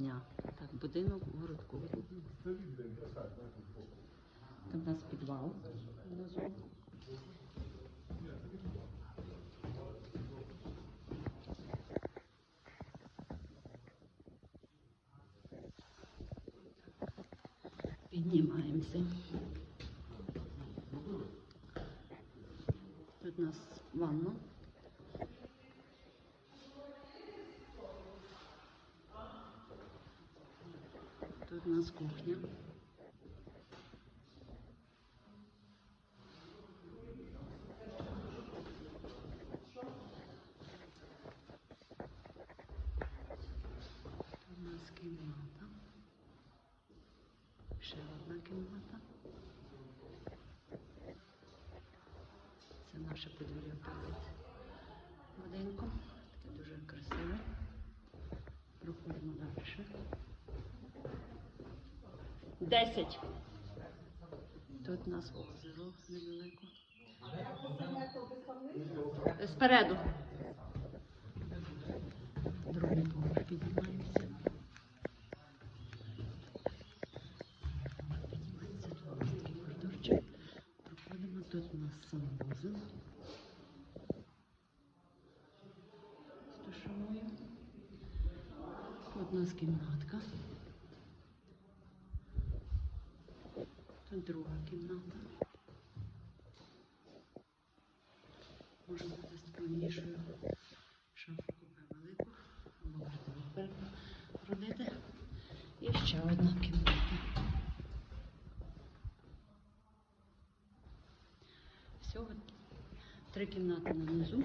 дня. Так, будинок у городку. Там у нас підвал. Піднімаємося. Тут у нас ванна. Тут у нас кухня. У нас кімната. Ще одна кімната. Це наше подвір'я перед будинком. 10. Тут у нас озеро недалеко. Спереду. Другий поверх піднімається. Піднімається такий коридорчик. Проходимо тут у нас санвузол. Стушуємо. Тут у нас кімнатка. Друга кімната. Може бути з повнішою шафу велику, або гардероб перегородити. І ще одна кімната. Всього три кімнати внизу,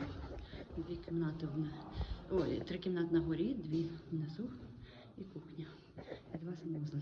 дві кімнати вни... Ой, три кімнати на горі, дві внизу і кухня. І два санвузли.